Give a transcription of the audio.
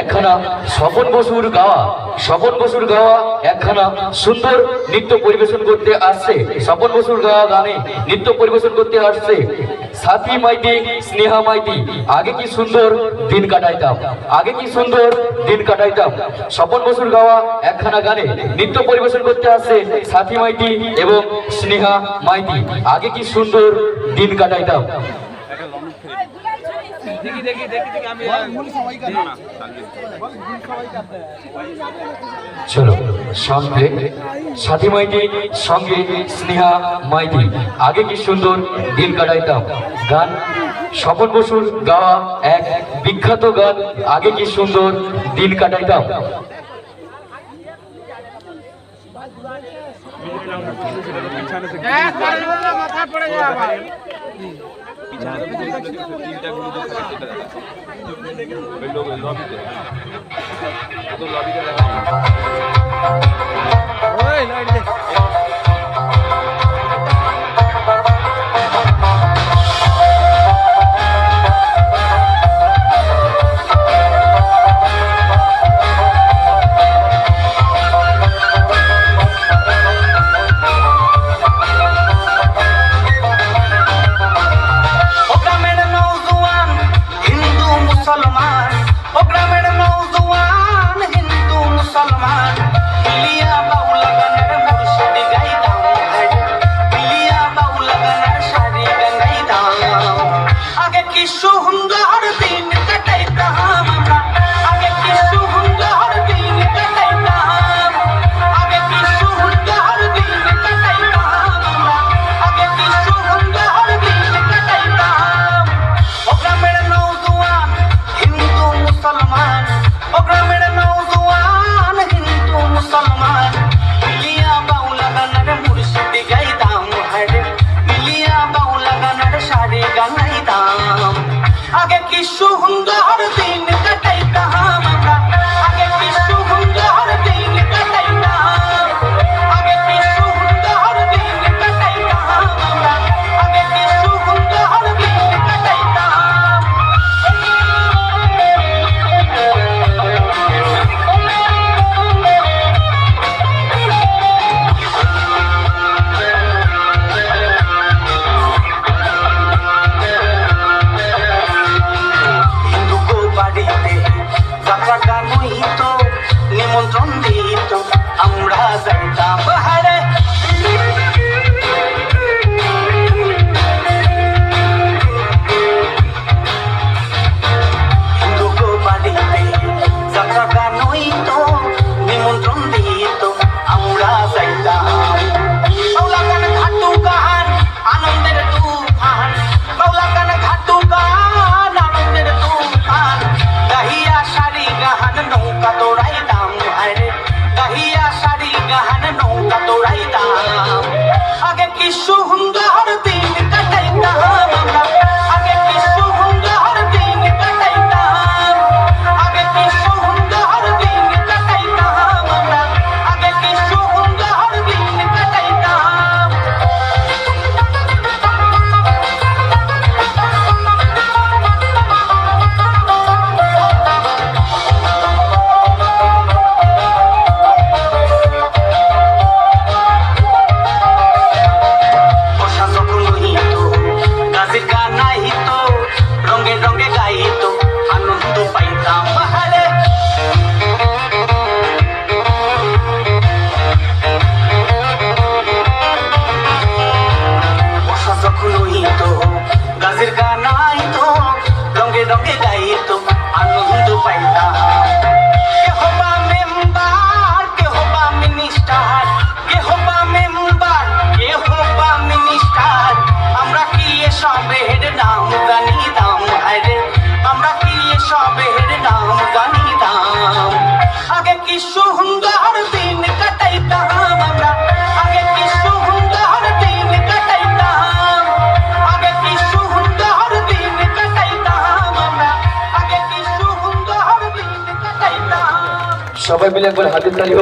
একখানা স্বপন বসুর গাওয়া, স্বপন বসুর গাওয়া, একখানা সুন্দর নৃত্য পরিবেশন করতে আসছে। স্বপন বসুর গাওয়া গানে নৃত্য পরিবেশন করতে আসছে। সাথী মাইতি, স্নেহা মাইতি, আগে কি সুন্দর দিন কাটাইতাম, আগে কি সুন্দর দিন কাটাইতাম। স্বপন বসুর গাওয়া একখানা গানে নৃত্য পরিবেশন করতে আসছে সাথী মাইতি এবং স্নেহা মাইতি, আগে কি সুন্দর দিন কাটাইতাম। দেখি দেখি দেখি দেখি আমি চলো সঙ্গে সাথী মাইতি সঙ্গে স্নেহা মাইতি। আগে কি সুন্দর দিন কাটাইতাম। গান স্বপন বসুর গাওয়া এক বিখ্যাত গান। আগে কি সুন্দর দিন কাটাইতাম। মাথা পড়ে যাবে। వెళ్ళో వెళ్ళో అభిదే అదో అభిదే আগে রঙে রঙে আনন্দ পাইতাম কেহ বা মেম্বার কেহ বা মিনিস্টার কেহ বা মেম্বার কেহ বা মিনিস্টার আমরা কি এসবের নাম জানিতাম? আরে আমরা কি এসবের নাম জানিতাম? আগে কি সুন্দর সবাই মিলে একবার হাতের তালি